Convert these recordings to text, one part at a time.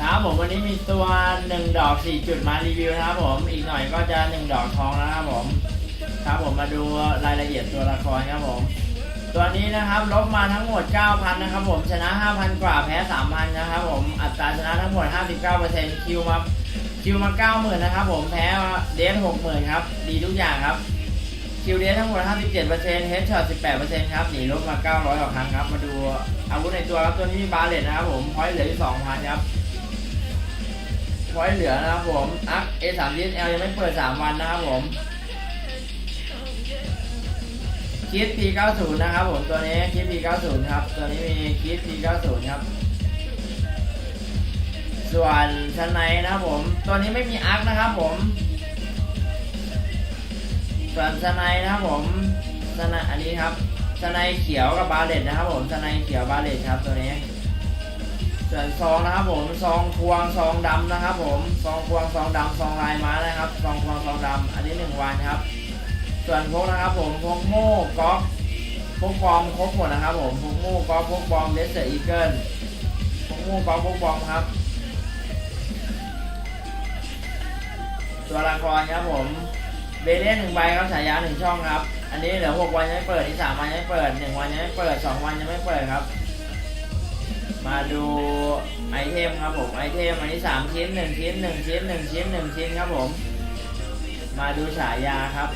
ครับผมวันนี้มีตัวหนึ่งดอกสี่จุดมารีวิวนะครับผมอีกหน่อยก็จะหนึ่งดอกทองแล้วนะครับผมครับผมมาดูรายละเอียดตัวละครครับผมตัวนี้นะครับลบมาทั้งหมด 9,000 นะครับผมชนะ 5,000 กว่าแพ้ 3,000 นะครับผมอัตราชนะทั้งหมด 59%คิวมาคิวมา 90,000 นะครับผมแพ้เดส60,000 ครับ ดีทุกอย่างครับคิวเดสทั้งหมด 57%เฮดช็อต 18%ครับหนีลบมา 900กว่าครั้งครับ มาดูอาวุธในตัวครับตัวนี้มีบาเลตนะครับผมพอยเหลืออยู่2,000 ครับ พอยต์เหลือนะครับผมอัพ A 3 S L ยังไม่เปิด 3 วันนะครับผมคิด P 9 0 นะครับผมตัวนี้คิด P 9 0 ครับ ตัวนี้มีคิด P 9 0 ครับ ส่วนชั้นในนะครับผม ตัวนี้ไม่มีอัพนะครับผม ส่วนชั้นในนะครับผมชั้นในอันนี้ครับชั้นในเขียวกับบาเลตนะครับผมชั้นในเขียวบาเลตครับตัวนี้ ส่วนซองนะครับผมซองพวงซองดำนะครับผมซองพวงซองดำซองลายม้านะครับซองพวงซองดำอันนี้หนึ่งวันครับ ส่วนพวกนะครับผมพวกโม่ก๊อกพวกบอมครบหมดนะครับผมพวกโม่ก๊อกพวกบอมเลสเตอร์อีเกิลพวกโม่ก๊อกพวกบอมครับ ตัวละครครับผมเบเล่หนึ่งใบครับฉายาหนึ่งช่องครับ อันนี้เหลือหกวันยังไม่เปิดอีกสามวันยังไม่เปิดหนึ่งวันยังไม่เปิดสองวันยังไม่เปิดครับมาดู ไอเทมครับผมไอเทมอันนี้สามชิ้นหนึ่งชิ้นหนึ่งชิ้นหนึ่งชิ้นหนึ่งชิ้นครับผม มาดูฉายาครับ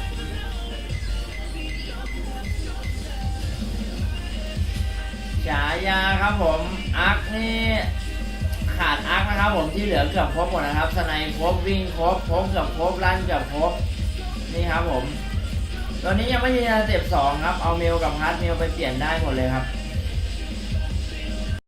ฉายาครับผมอาร์คนี่ขาดอาร์คนะครับผมที่เหลือเกือบครบหมดนะครับสไนครบวิ่งครบพกเกือบครบลั่นเกือบครบนี่ครับผม ตอนนี้ยังไม่มีสเต็ปสองครับเอาเมลกับพาร์ทเมลไปเปลี่ยนได้หมดเลยครับ